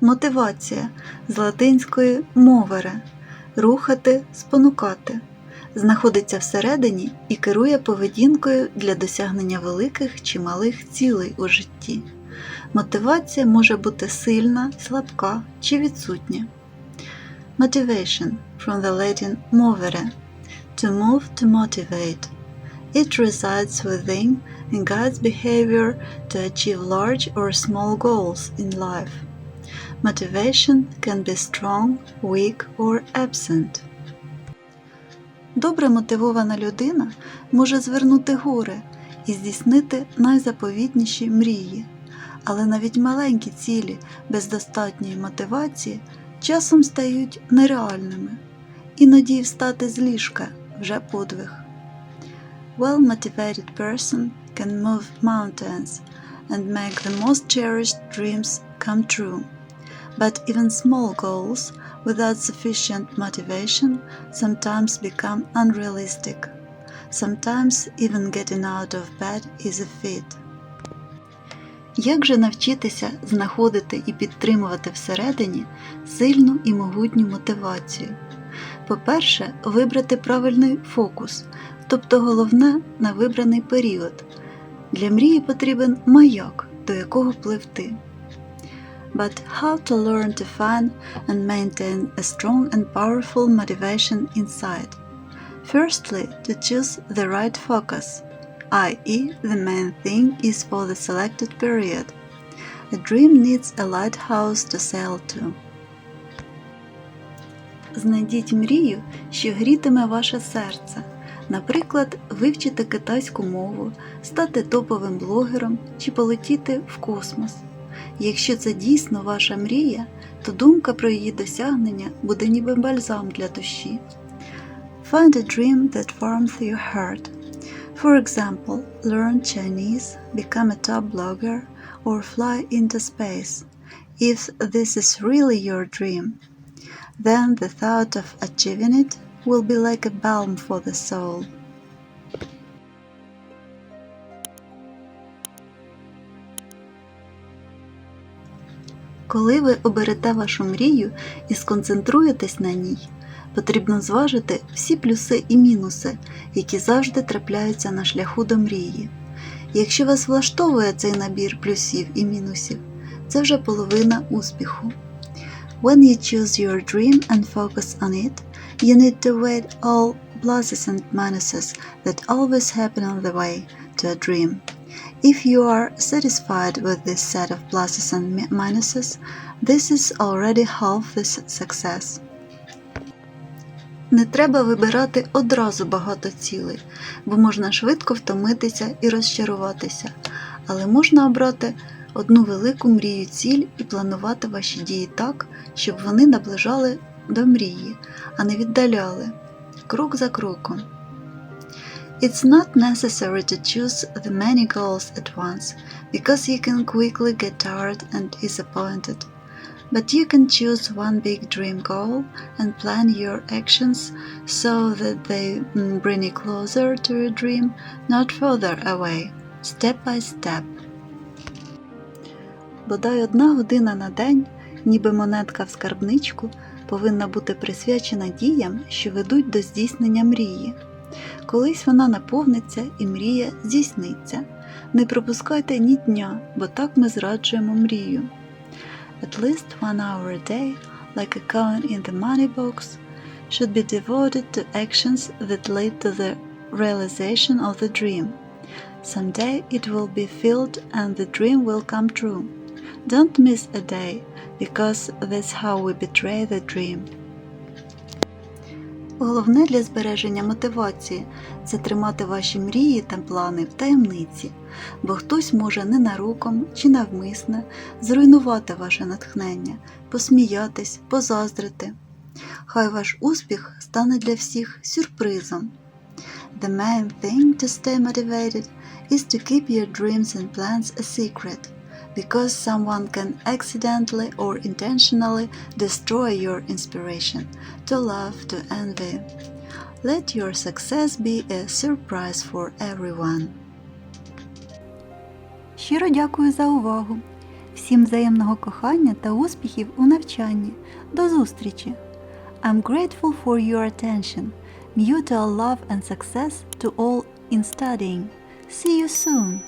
Мотивація з латинської мовере рухати, спонукати, знаходиться всередині і керує поведінкою для досягнення великих чи малих цілей у житті. Мотивація може бути сильна, слабка чи відсутня. Motivation from the Latin movere to move to motivate. It resides within and guides behavior to achieve large or small goals in life. Motivation can be strong, weak or absent. Добре мотивована людина може звернути гори і здійснити найзаповітніші мрії, але навіть маленькі цілі без достатньої мотивації часом стають нереальними. Іноді встати з ліжка вже подвиг. Well-motivated person can move mountains and make the most cherished dreams come true. But even small goals without sufficient motivation sometimes become unrealistic. Sometimes even getting out of bed is a feat. Як же навчитися знаходити і підтримувати всередині сильну і могутню мотивацію? По-перше, вибрати правильний фокус, тобто головне на вибраний період. Для мрії потрібен маяк, до якого пливти. But how to learn to find and maintain a strong and powerful motivation inside? Firstly, to choose the right focus, i.e., the main thing is for the selected period. A dream needs a lighthouse to sail to. Знайдіть мрію, що грітиме ваше серце. Наприклад, вивчити китайську мову, стати топовим блогером чи полетіти в космос. Якщо це дійсно ваша мрія, то думка про її досягнення буде ніби бальзам для душі. Find a dream that warms your heart. For example, learn Chinese, become a top blogger, or fly into space. If this is really your dream, then the thought of achieving it will be like a balm for the soul. Коли ви оберете вашу мрію і сконцентруєтесь на ній, потрібно зважити всі плюси і мінуси, які завжди трапляються на шляху до мрії. Якщо вас влаштовує цей набір плюсів і мінусів, це вже половина успіху. When you choose your dream and focus on it, you need to weigh all pluses and minuses that always happen on the way to a dream. If you are satisfied with this set of pluses and minuses, this is already half the success. Не треба вибирати одразу багато цілей, бо можна швидко втомитися і розчаруватися, але можна обрати одну велику мрію ціль і планувати ваші дії так, щоб вони наближали до мрії, а не віддаляли крок за кроком. It's not necessary to choose the many goals at once, because you can quickly get tired and disappointed. But you can choose one big dream goal and plan your actions so that they mm, bring you closer to your dream, not further away, step by step. Бодай одна година на день, ніби монетка в скарбничку, повинна бути присвячена діям, що ведуть до здійснення мрії. Колись вона наповниться і мрія здійсниться. Не пропускайте ні дня, бо так ми зраджуємо мрію. At least one hour a day, like a coin in the money box, should be devoted to actions that lead to the realization of the dream. Someday it will be filled and the dream will come true. Don't miss a day, because that's how we betray the dream. Головне для збереження мотивації це тримати ваші мрії та плани в таємниці, бо хтось може ненароком чи навмисне зруйнувати ваше натхнення, посміятись, позаздрити. Хай ваш успіх стане для всіх сюрпризом. The main thing to stay motivated is to keep your dreams and plans a secret, because someone can accidentally or intentionally destroy your inspiration, to love, to envy. Let your success be a surprise for everyone. Щиро дякую за увагу. Всі Всім взаємного кохання та успіхів у навчанні. До зустрічі! I'm grateful for your attention. Mutual love and success to all in studying. See you soon!